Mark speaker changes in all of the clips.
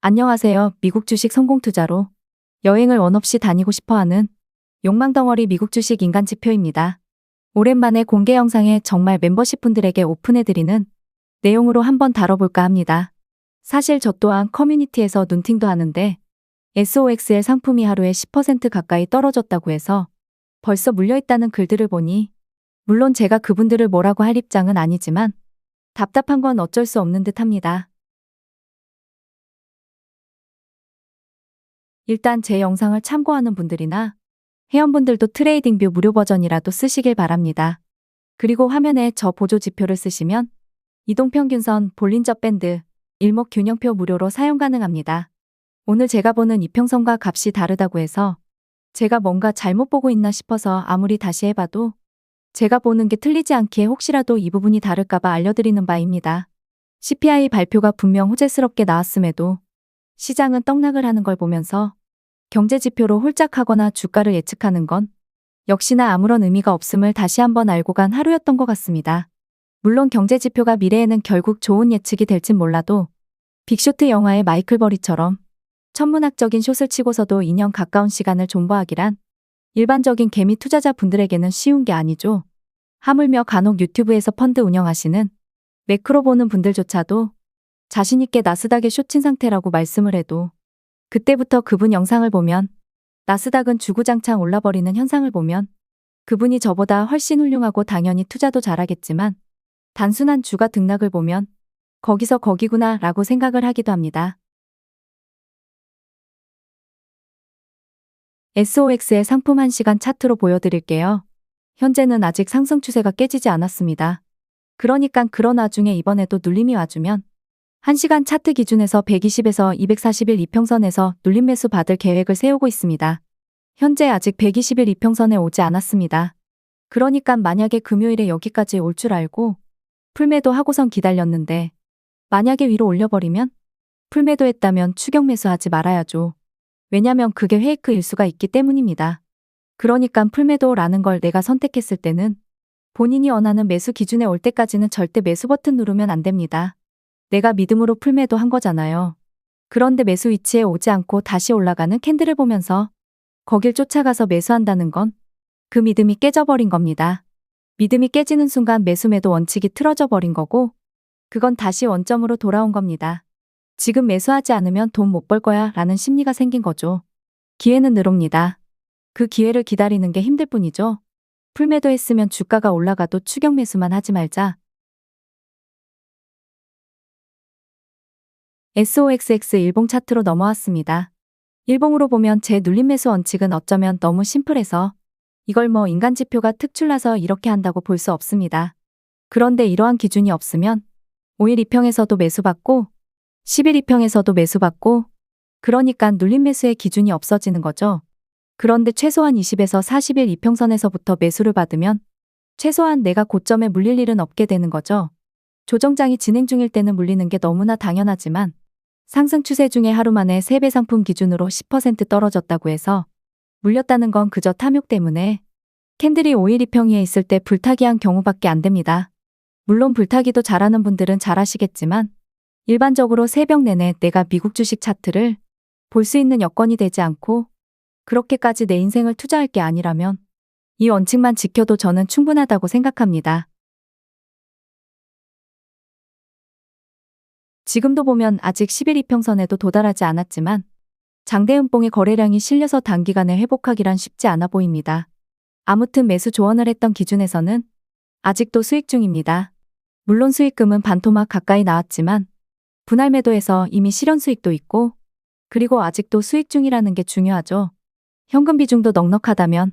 Speaker 1: 안녕하세요. 미국 주식 성공 투자로 여행을 원 없이 다니고 싶어 하는 욕망덩어리 미국 주식 인간 지표입니다. 오랜만에 공개 영상에 정말 멤버십 분들에게 오픈해드리는 내용으로 한번 다뤄볼까 합니다. 사실 저 또한 커뮤니티에서 눈팅도 하는데 SOXL 상품이 하루에 10% 가까이 떨어졌다고 해서 벌써 물려있다는 글들을 보니 물론 제가 그분들을 뭐라고 할 입장은 아니지만 답답한 건 어쩔 수 없는 듯 합니다. 일단 제 영상을 참고하는 분들이나 회원분들도 트레이딩뷰 무료 버전이라도 쓰시길 바랍니다. 그리고 화면에 저 보조 지표를 쓰시면 이동평균선, 볼린저 밴드, 일목균형표 무료로 사용 가능합니다. 오늘 제가 보는 이평선과 값이 다르다고 해서 제가 뭔가 잘못 보고 있나 싶어서 아무리 다시 해봐도 제가 보는 게 틀리지 않기에 혹시라도 이 부분이 다를까봐 알려드리는 바입니다. CPI 발표가 분명 호재스럽게 나왔음에도 시장은 떡락을 하는 걸 보면서 경제 지표로 홀짝하거나 주가를 예측하는 건 역시나 아무런 의미가 없음을 다시 한번 알고 간 하루였던 것 같습니다. 물론 경제 지표가 미래에는 결국 좋은 예측이 될진 몰라도 빅쇼트 영화의 마이클 버리처럼 천문학적인 숏을 치고서도 2년 가까운 시간을 존버하기란 일반적인 개미 투자자 분들에게는 쉬운 게 아니죠. 하물며 간혹 유튜브에서 펀드 운영하시는 매크로 보는 분들조차도 자신있게 나스닥에 숏친 상태라고 말씀을 해도 그때부터 그분 영상을 보면 나스닥은 주구장창 올라버리는 현상을 보면 그분이 저보다 훨씬 훌륭하고 당연히 투자도 잘하겠지만 단순한 주가 등락을 보면 거기서 거기구나 라고 생각을 하기도 합니다. SOX의 상품 1시간 차트로 보여드릴게요. 현재는 아직 상승 추세가 깨지지 않았습니다. 그러니까 그런 와중에 이번에도 눌림이 와주면 1시간 차트 기준에서 120에서 241 이평선에서 눌림 매수 받을 계획을 세우고 있습니다. 현재 아직 121 이평선에 오지 않았습니다. 그러니까 만약에 금요일에 여기까지 올 줄 알고 풀매도 하고선 기다렸는데 만약에 위로 올려버리면 풀매도 했다면 추격 매수하지 말아야죠. 왜냐면 그게 페이크 일 수가 있기 때문입니다. 그러니까 풀매도라는 걸 내가 선택했을 때는 본인이 원하는 매수 기준에 올 때까지는 절대 매수 버튼 누르면 안 됩니다. 내가 믿음으로 풀매도 한 거잖아요. 그런데 매수 위치에 오지 않고 다시 올라가는 캔들을 보면서 거길 쫓아가서 매수한다는 건 그 믿음이 깨져버린 겁니다. 믿음이 깨지는 순간 매수매도 원칙이 틀어져 버린 거고 그건 다시 원점으로 돌아온 겁니다. 지금 매수하지 않으면 돈 못 벌 거야 라는 심리가 생긴 거죠. 기회는 늘 옵니다. 그 기회를 기다리는 게 힘들 뿐이죠. 풀매도 했으면 주가가 올라가도 추격 매수만 하지 말자. SOXX 일봉 차트로 넘어왔습니다. 일봉으로 보면 제 눌림 매수 원칙은 어쩌면 너무 심플해서 이걸 뭐 인간 지표가 특출나서 이렇게 한다고 볼 수 없습니다. 그런데 이러한 기준이 없으면 5일 2평에서도 매수받고 10일 2평에서도 매수받고 그러니까 눌림 매수의 기준이 없어지는 거죠. 그런데 최소한 20에서 40일 이평선에서부터 매수를 받으면 최소한 내가 고점에 물릴 일은 없게 되는 거죠. 조정장이 진행 중일 때는 물리는 게 너무나 당연하지만 상승 추세 중에 하루 만에 3배 상품 기준으로 10% 떨어졌다고 해서 물렸다는 건 그저 탐욕 때문에 캔들이 5일 2평 위에 있을 때 불타기 한 경우밖에 안 됩니다. 물론 불타기도 잘하는 분들은 잘하시겠지만 일반적으로 새벽 내내 내가 미국 주식 차트를 볼 수 있는 여건이 되지 않고 그렇게까지 내 인생을 투자할 게 아니라면 이 원칙만 지켜도 저는 충분하다고 생각합니다. 지금도 보면 아직 11 이평선에도 도달하지 않았지만 장대음봉의 거래량이 실려서 단기간에 회복하기란 쉽지 않아 보입니다. 아무튼 매수 조언을 했던 기준에서는 아직도 수익 중입니다. 물론 수익금은 반토막 가까이 나왔지만 분할 매도에서 이미 실현 수익도 있고 그리고 아직도 수익 중이라는 게 중요하죠. 현금 비중도 넉넉하다면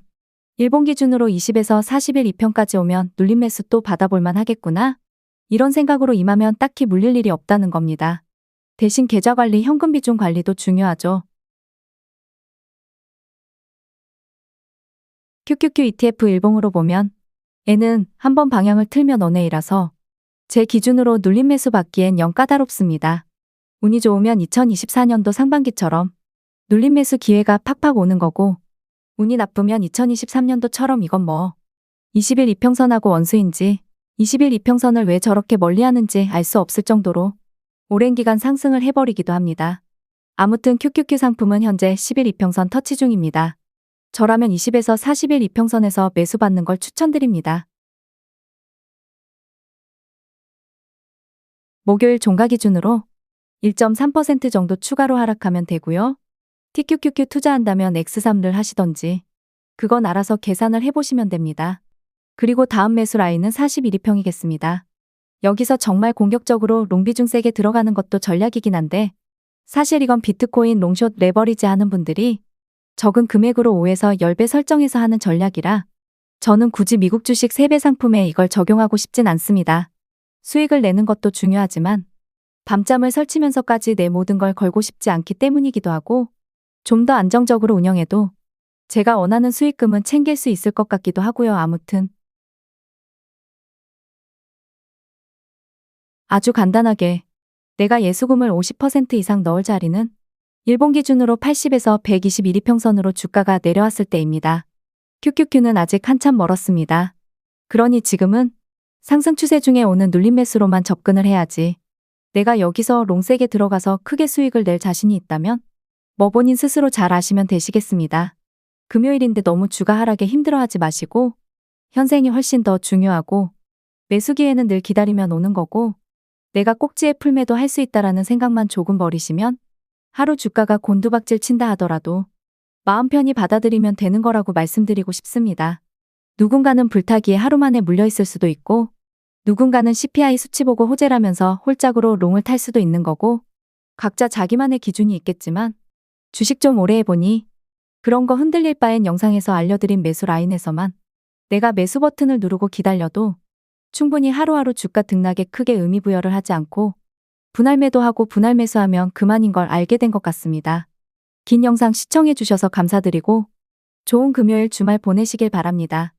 Speaker 1: 일본 기준으로 20에서 40일 2평까지 오면 눌림 매수 또 받아볼만 하겠구나. 이런 생각으로 임하면 딱히 물릴 일이 없다는 겁니다. 대신 계좌 관리, 현금 비중 관리도 중요하죠. QQQ ETF 일봉으로 보면 N은 한 번 방향을 틀면 원해이라서 제 기준으로 눌림 매수 받기엔 영 까다롭습니다. 운이 좋으면 2024년도 상반기처럼 눌림 매수 기회가 팍팍 오는 거고 운이 나쁘면 2023년도처럼 이건 뭐 20일 이평선하고 원수인지 20일 이평선을 왜 저렇게 멀리 하는지 알 수 없을 정도로 오랜 기간 상승을 해버리기도 합니다. 아무튼 QQQ 상품은 현재 10일 이평선 터치 중입니다. 저라면 20에서 40일 이평선에서 매수 받는 걸 추천드립니다. 목요일 종가 기준으로 1.3% 정도 추가로 하락하면 되고요. TQQQ 투자한다면 X3를 하시던지 그건 알아서 계산을 해보시면 됩니다. 그리고 다음 매수 라인은 41이평이겠습니다. 여기서 정말 공격적으로 롱비중 세게 들어가는 것도 전략이긴 한데 사실 이건 비트코인 롱숏 레버리지 하는 분들이 적은 금액으로 5에서 10배 설정해서 하는 전략이라 저는 굳이 미국 주식 3배 상품에 이걸 적용하고 싶진 않습니다. 수익을 내는 것도 중요하지만 밤잠을 설치면서까지 내 모든 걸 걸고 싶지 않기 때문이기도 하고 좀 더 안정적으로 운영해도 제가 원하는 수익금은 챙길 수 있을 것 같기도 하고요. 아무튼 아주 간단하게 내가 예수금을 50% 이상 넣을 자리는 일본 기준으로 80에서 121이 평선으로 주가가 내려왔을 때입니다. QQQ는 아직 한참 멀었습니다. 그러니 지금은 상승 추세 중에 오는 눌림 매수로만 접근을 해야지. 내가 여기서 롱세게 들어가서 크게 수익을 낼 자신이 있다면 뭐 본인 스스로 잘 아시면 되시겠습니다. 금요일인데 너무 주가 하락에 힘들어하지 마시고 현생이 훨씬 더 중요하고 매수 기회는 늘 기다리면 오는 거고 내가 꼭지에 풀매도 할 수 있다라는 생각만 조금 버리시면 하루 주가가 곤두박질 친다 하더라도 마음 편히 받아들이면 되는 거라고 말씀드리고 싶습니다. 누군가는 불타기에 하루 만에 물려있을 수도 있고 누군가는 CPI 수치 보고 호재라면서 홀짝으로 롱을 탈 수도 있는 거고 각자 자기만의 기준이 있겠지만 주식 좀 오래 해보니 그런 거 흔들릴 바엔 영상에서 알려드린 매수 라인에서만 내가 매수 버튼을 누르고 기다려도 충분히 하루하루 주가 등락에 크게 의미 부여를 하지 않고 분할 매도하고 분할 매수하면 그만인 걸 알게 된 것 같습니다. 긴 영상 시청해 주셔서 감사드리고 좋은 금요일 주말 보내시길 바랍니다.